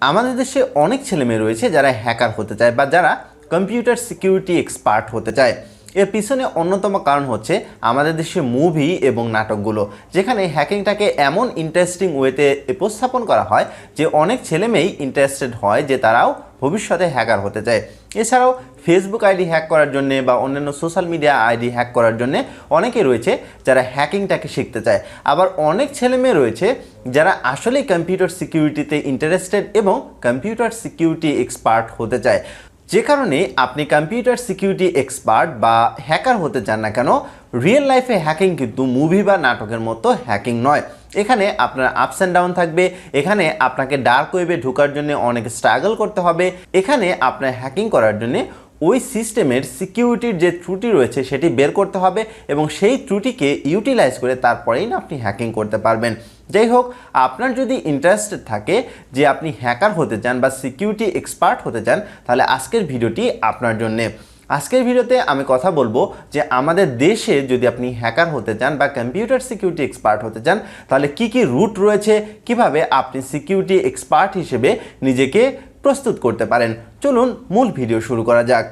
আমাদের দেশে অনেক ছেলেমেয়ে রয়েছে যারা হ্যাকার হতে চায় বা যারা কম্পিউটার সিকিউরিটি এক্সপার্ট হতে চায়। এর পিছনে অন্যতম কারণ হচ্ছে আমাদের দেশে মুভি এবং নাটকগুলো, যেখানে হ্যাকিংটাকে এমন ইন্টারেস্টিং ওয়েতে উপস্থাপন করা হয় যে অনেক ছেলেমেয়েই ইন্টারেস্টেড হয় যে তারাও ভবিষ্যতে হ্যাকার হতে চায়। এছাড়াও ফেসবুক আইডি হ্যাক করার জন্য বা অন্যান্য সোশ্যাল মিডিয়া আইডি হ্যাক করার জন্য অনেকে রয়েছে যারা হ্যাকিংটাকে শিখতে চায়। আবার অনেক ছেলেমেয়ে রয়েছে যারা আসলেই কম্পিউটার সিকিউরিটিতে ইন্টারেস্টেড এবং কম্পিউটার সিকিউরিটি এক্সপার্ট হতে চায়। যে কারণে আপনি কম্পিউটার সিকিউরিটি এক্সপার্ট বা হ্যাকার হতে চান না কেন রিয়েল লাইফে হ্যাকিং কিন্তু মুভি বা নাটকের মতো হ্যাকিং নয়। এখানে আপনার আপস অ্যান্ড ডাউন থাকবে, এখানে আপনাকে ডার্ক ওয়েবে ঢোকার জন্য অনেক স্ট্রাগল করতে হবে, এখানে আপনার হ্যাকিং করার জন্য ওই সিস্টেমের সিকিউরিটির যে ত্রুটি রয়েছে সেটি বের করতে হবে এবং সেই ত্রুটিকে ইউটিলাইজ করে তারপরেই না আপনি হ্যাকিং করতে পারবেন। যাই হোক, আপনার যদি ইন্টারেস্টেড থাকে যে আপনি হ্যাকার হতে চান বা সিকিউরিটি এক্সপার্ট হতে চান, তাহলে আজকের ভিডিওটি আপনার জন্যে। আজকের ভিডিওতে আমি কথা বলব যে আমাদের দেশে যদি আপনি হ্যাকার হতে চান বা কম্পিউটার সিকিউরিটি এক্সপার্ট হতে চান, তাহলে কি কি রুট রয়েছে, কীভাবে আপনি সিকিউরিটি এক্সপার্ট হিসেবে নিজেকে প্রস্তুত করতে পারেন? চলুন মূল ভিডিও শুরু করা যাক।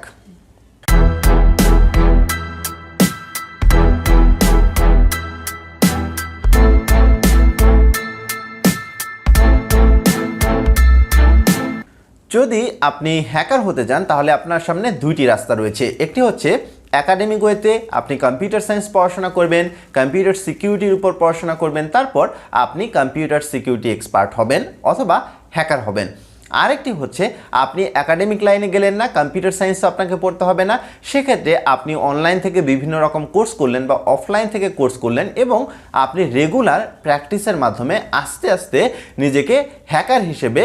যদি আপনি হ্যাকার হতে চান তাহলে আপনার সামনে দুইটি রাস্তা রয়েছে। একটি হচ্ছে একাডেমিক ওয়েতে আপনি কম্পিউটার সায়েন্স পড়াশোনা করবেন কম্পিউটার সিকিউরিটির উপর পড়াশোনা করবেন, তারপর আপনি কম্পিউটার সিকিউরিটি এক্সপার্ট হবেন অথবা হ্যাকার হবেন। আরেকটি হচ্ছে আপনি একাডেমিক লাইনে গেলেন না কম্পিউটার সায়েন্স আপনাকে পড়তে হবে না, সেক্ষেত্রে আপনি অনলাইন থেকে বিভিন্ন রকম কোর্স করলেন বা অফলাইন থেকে কোর্স করলেন এবং আপনি রেগুলার প্র্যাকটিসের মাধ্যমে আস্তে আস্তে নিজেকে হ্যাকার হিসেবে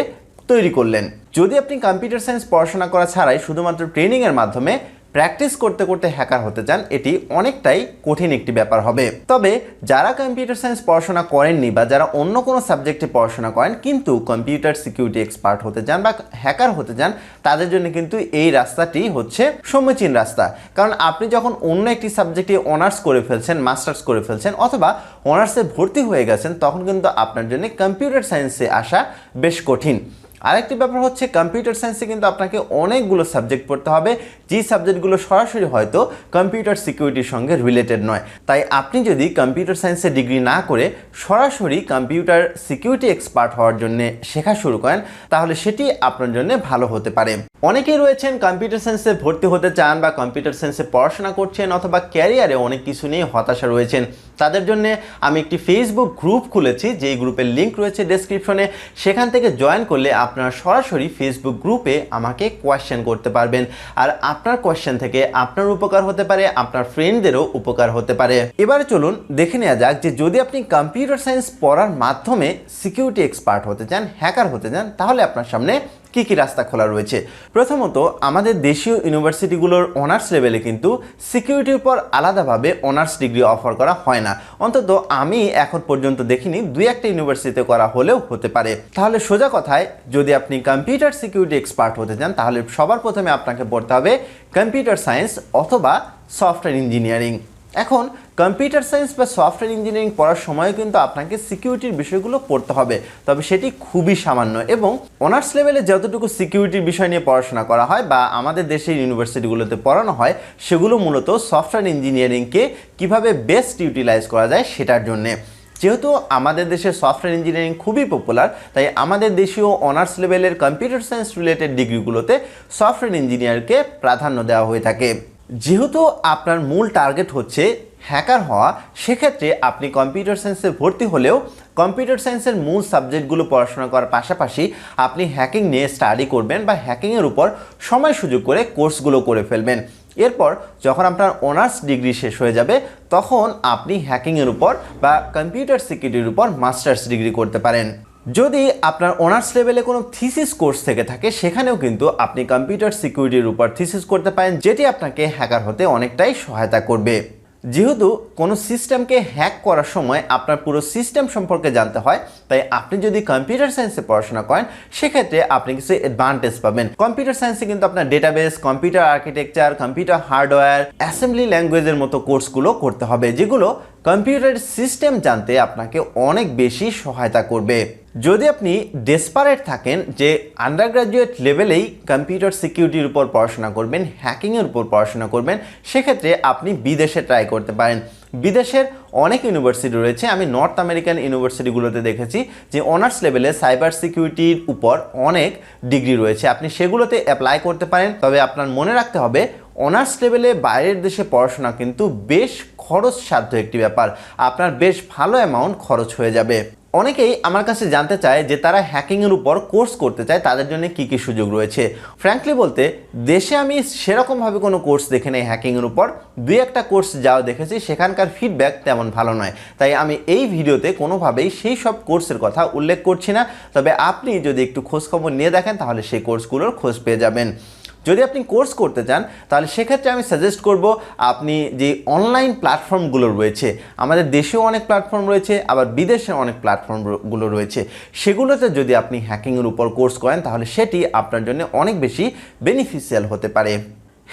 তৈরি করলেন। যদি আপনি কম্পিউটার সায়েন্স পড়াশোনা করা ছাড়াই শুধুমাত্র ট্রেনিংয়ের মাধ্যমে প্র্যাকটিস করতে করতে হ্যাকার হতে চান, এটি অনেকটাই কঠিন একটি ব্যাপার হবে। তবে যারা কম্পিউটার সায়েন্স পড়াশোনা করেননি বা যারা অন্য কোনো সাবজেক্টে পড়াশোনা করেন, কিন্তু কম্পিউটার সিকিউরিটি এক্সপার্ট হতে চান বা হ্যাকার হতে চান, তাদের জন্য কিন্তু এই রাস্তাটি হচ্ছে সমীচীন রাস্তা। কারণ আপনি যখন অন্য একটি সাবজেক্টে অনার্স করে ফেলছেন মাস্টার্স করে ফেলছেন, অথবা অনার্সে ভর্তি হয়ে গেছেন, তখন কিন্তু আপনার জন্য কম্পিউটার সায়েন্সে আসা বেশ কঠিন। আরেকটি ব্যাপার হচ্ছে কম্পিউটার সায়েন্সে কিন্তু আপনাকে অনেকগুলো সাবজেক্ট পড়তে হবে। যে সাবজেক্টগুলো সরাসরি হয়তো কম্পিউটার সিকিউরিটির সঙ্গে রিলেটেড নয়। তাই আপনি যদি কম্পিউটার সায়েন্সে ডিগ্রি না করে সরাসরি কম্পিউটার সিকিউরিটি এক্সপার্ট হওয়ার জন্য শেখা শুরু করেন, তাহলে সেটি আপনার জন্য ভালো হতে পারে। অনেকেই রয়েছেন কম্পিউটার সায়েন্সে ভর্তি হতে চান বা কম্পিউটার সায়েন্সে পড়াশোনা করছেন অথবা ক্যারিয়ারে অনেক কিছু নিয়ে হতাশা রয়েছেন। তাদের জন্য আমি একটি ফেসবুক গ্রুপ খুলেছি, যেই গ্রুপের লিঙ্ক রয়েছে ডেসক্রিপশনে সেখান থেকে জয়েন করলে আপনারা সরাসরি ফেসবুক গ্রুপে আমাকে কোয়েশ্চেন করতে পারবেন। আর আপনার কোয়েশ্চেন থেকে আপনার উপকার হতে পারে, আপনার ফ্রেন্ডদেরও উপকার হতে পারে। এবারে চলুন দেখে নেওয়া যাক যে যদি আপনি কম্পিউটার সায়েন্স পড়ার মাধ্যমে সিকিউরিটি এক্সপার্ট হতে চান হ্যাকার হতে চান, তাহলে আপনার সামনে কি কি রাস্তা খোলা রয়েছে? প্রথমত, আমাদের দেশীয় ইউনিভার্সিটিগুলোর অনার্স লেভেলে কিন্তু সিকিউরিটির উপর আলাদাভাবে অনার্স ডিগ্রি অফার করা হয় না। অন্তত আমি এখন পর্যন্ত দেখিনি, দুই একটা ইউনিভার্সিটিতে করা হলেও হতে পারে। তাহলে সোজা কথায়, যদি আপনি কম্পিউটার সিকিউরিটি এক্সপার্ট হতে চান, তাহলে সবার প্রথমে আপনাকে পড়তে হবে কম্পিউটার সায়েন্স অথবা সফটওয়্যার ইঞ্জিনিয়ারিং এখন কম্পিউটার সায়েন্স বা সফটওয়্যার ইঞ্জিনিয়ারিং পড়ার সময় কিন্তু আপনাকে সিকিউরিটির বিষয়গুলো পড়তে হবে। তবে সেটি খুবই সামান্য এবং অনার্স লেভেলে যতটুকু সিকিউরিটির বিষয় নিয়ে পড়াশোনা করা হয় বা আমাদের দেশের ইউনিভার্সিটিগুলোতে পড়ানো হয়, সেগুলো মূলত সফটওয়্যার ইঞ্জিনিয়ারিংকে কীভাবে বেস্ট ইউটিলাইজ করা যায় সেটার জন্যে। যেহেতু আমাদের দেশে সফটওয়্যার ইঞ্জিনিয়ারিং খুবই পপুলার তাই আমাদের দেশীয় অনার্স লেভেলের কম্পিউটার সায়েন্স রিলেটেড ডিগ্রিগুলোতে সফটওয়্যার ইঞ্জিনিয়ারকে প্রাধান্য দেওয়া হয়ে থাকে। যেহেতু আপনার মূল টার্গেট হচ্ছে হ্যাকার হওয়া, সেক্ষেত্রে আপনি কম্পিউটার সায়েন্সে ভর্তি হলেও কম্পিউটার সায়েন্সের মূল সাবজেক্টগুলো পড়াশোনা করার পাশাপাশি আপনি হ্যাকিং নিয়ে স্টাডি করবেন বা হ্যাকিংয়ের উপর সময় সুযোগ করে কোর্সগুলো করে ফেলবেন। এরপর যখন আপনার অনার্স ডিগ্রি শেষ হয়ে যাবে, তখন আপনি হ্যাকিংয়ের উপর বা কম্পিউটার সিকিউরিটির উপর মাস্টার্স ডিগ্রি করতে পারেন। যদি আপনার অনার্স লেভেলে কোনো থিসিস কোর্স থেকে থাকে, সেখানেও কিন্তু আপনি কম্পিউটার সিকিউরিটির উপর থিসিস করতে পারেন, যেটি আপনাকে হ্যাকার হতে অনেকটাই সহায়তা করবে। যেহেতু কোনো সিস্টেমকে হ্যাক করার সময় আপনার পুরো সিস্টেম সম্পর্কে জানতে হয়, তাই আপনি যদি কম্পিউটার সায়েন্সে পড়াশোনা করেন, সেক্ষেত্রে আপনি কিছু অ্যাডভান্টেজ পাবেন। কম্পিউটার সায়েন্সে কিন্তু আপনার database computer architecture computer hardware assembly ল্যাঙ্গুয়েজের মতো কোর্সগুলো করতে হবে, যেগুলো কম্পিউটার সিস্টেম জানতে আপনাকে অনেক বেশি সহায়তা করবে। যদি আপনি ডেসপারেট থাকেন যে আন্ডার গ্রাজুয়েট লেভেলেই কম্পিউটার সিকিউরিটির উপর পড়াশোনা করবেন হ্যাকিংয়ের উপর পড়াশোনা করবেন, সেক্ষেত্রে আপনি বিদেশে ট্রাই করতে পারেন। বিদেশের অনেক ইউনিভার্সিটি রয়েছে, আমি নর্থ আমেরিকান ইউনিভার্সিটিগুলোতে দেখেছি, যে অনার্স লেভেলে সাইবার সিকিউরিটির উপর অনেক ডিগ্রি রয়েছে। আপনি সেগুলোতে অ্যাপ্লাই করতে পারেন, তবে আপনার মনে রাখতে হবে অনার্স লেভেলে বাইরের দেশে পড়াশোনা কিন্তু বেশ খরচ সাধ্য একটি ব্যাপার। আপনার বেশ ভালো অ্যামাউন্ট খরচ হয়ে যাবে। অনেকেই আমার কাছে জানতে চায় যে তারা হ্যাকিংয়ের উপর কোর্স করতে চায়, তাদের জন্য কী কী সুযোগ রয়েছে। ফ্র্যাঙ্কলি বলতে, দেশে আমি সেরকমভাবে কোনো কোর্স দেখে নেই হ্যাকিংয়ের উপর। দুই একটা কোর্স যাও দেখেছি, সেখানকার ফিডব্যাক তেমন ভালো নয়। তাই আমি এই ভিডিওতে কোনোভাবেই সেই সব কোর্সের কথা উল্লেখ করছি না। তবে আপনি যদি একটু খোঁজখবর নিয়ে দেখেন, তাহলে সেই কোর্সগুলোর খোঁজ পেয়ে যাবেন। যদি আপনি কোর্স করতে চান, তাহলে সেক্ষেত্রে আমি সাজেস্ট করব আপনি যে অনলাইন প্ল্যাটফর্মগুলো রয়েছে, আমাদের দেশেও অনেক প্ল্যাটফর্ম রয়েছে, আবার বিদেশে অনেক প্ল্যাটফর্মগুলো রয়েছে, সেগুলোতে যদি আপনি হ্যাকিংয়ের উপর কোর্স করেন, তাহলে সেটি আপনার জন্য অনেক বেশি বেনিফিশিয়াল হতে পারে।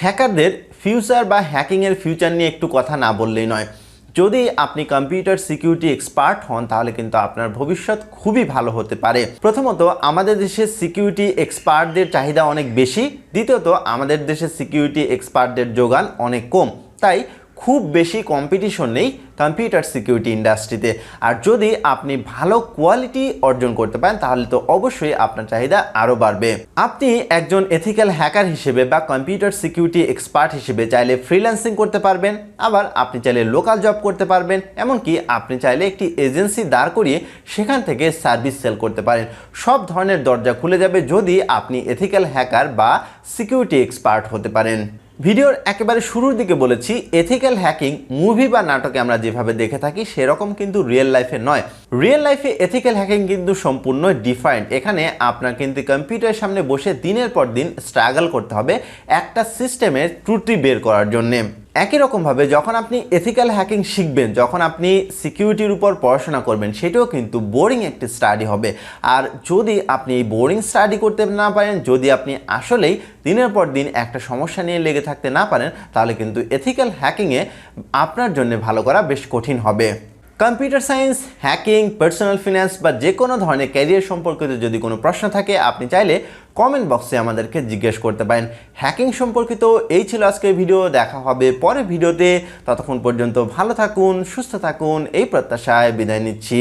হ্যাকারদের ফিউচার বা হ্যাকিংয়ের ফিউচার নিয়ে একটু কথা না বললেই নয়। যদি আপনি কম্পিউটার সিকিউরিটি এক্সপার্ট হন, তাহলে কিন্তু আপনার ভবিষ্যৎ খুবই ভালো হতে পারে। প্রথমত, আমাদের দেশে সিকিউরিটি এক্সপার্টদের চাহিদা অনেক বেশি। দ্বিতীয়ত, আমাদের দেশে সিকিউরিটি এক্সপার্টদের যোগান অনেক কম। তাই খুব বেশি কম্পিটিশন নেই কম্পিউটার সিকিউরিটি ইন্ডাস্ট্রিতে আর যদি আপনি ভালো কোয়ালিটি অর্জন করতে পারেন, তাহলে তো অবশ্যই আপনার চাহিদা আরও বাড়বে। আপনি একজন এথিক্যাল হ্যাকার হিসেবে বা কম্পিউটার সিকিউরিটি এক্সপার্ট হিসেবে চাইলে ফ্রিল্যান্সিং করতে পারবেন, আবার আপনি চাইলে লোকাল জব করতে পারবেন, এমনকি আপনি চাইলে একটি এজেন্সি দাঁড় করিয়ে সেখান থেকে সার্ভিস সেল করতে পারেন। সব ধরনের দরজা খুলে যাবে যদি আপনি এথিক্যাল হ্যাকার বা সিকিউরিটি এক্সপার্ট হতে পারেন। ভিডিওর একেবারে শুরুর দিকে বলেছি এথিক্যাল হ্যাকিং মুভি বা নাটকে আমরা যেভাবে দেখে থাকি সেরকম কিন্তু রিয়েল লাইফে নয়। রিয়েল লাইফে এথিক্যাল হ্যাকিং কিন্তু সম্পূর্ণ ডিফারেন্ট এখানে আপনার কিন্তু কম্পিউটারের সামনে বসে দিনের পর দিন স্ট্রাগল করতে হবে একটা সিস্টেমের ত্রুটি বের করার জন্যে। একই রকমভাবে যখন আপনি এথিক্যাল হ্যাকিং শিখবেন, যখন আপনি সিকিউরিটির উপর পড়াশোনা করবেন, সেটাও কিন্তু বোরিং একটি স্টাডি হবে। আর যদি আপনি এই বোরিং স্টাডি করতে না পারেন, যদি আপনি আসলেই দিনের পর দিন একটা সমস্যা নিয়ে লেগে থাকতে না পারেন, তাহলে কিন্তু এথিক্যাল হ্যাকিংয়ে আপনার জন্য ভালো করা বেশ কঠিন হবে। Computer science, hacking, personal finance বা যে কোনো ধরনের ক্যারিয়ার সম্পর্কিত যদি কোনো প্রশ্ন থাকে, আপনি চাইলে কমেন্ট বক্সে আমাদেরকে জিজ্ঞেস করতে পারেন। হ্যাকিং সম্পর্কিত এই ছিল আজকের ভিডিও। দেখা হবে পরে ভিডিওতে। ততক্ষণ পর্যন্ত ভালো থাকুন, সুস্থ থাকুন। এই প্রত্যাশায় বিদায় নিচ্ছি।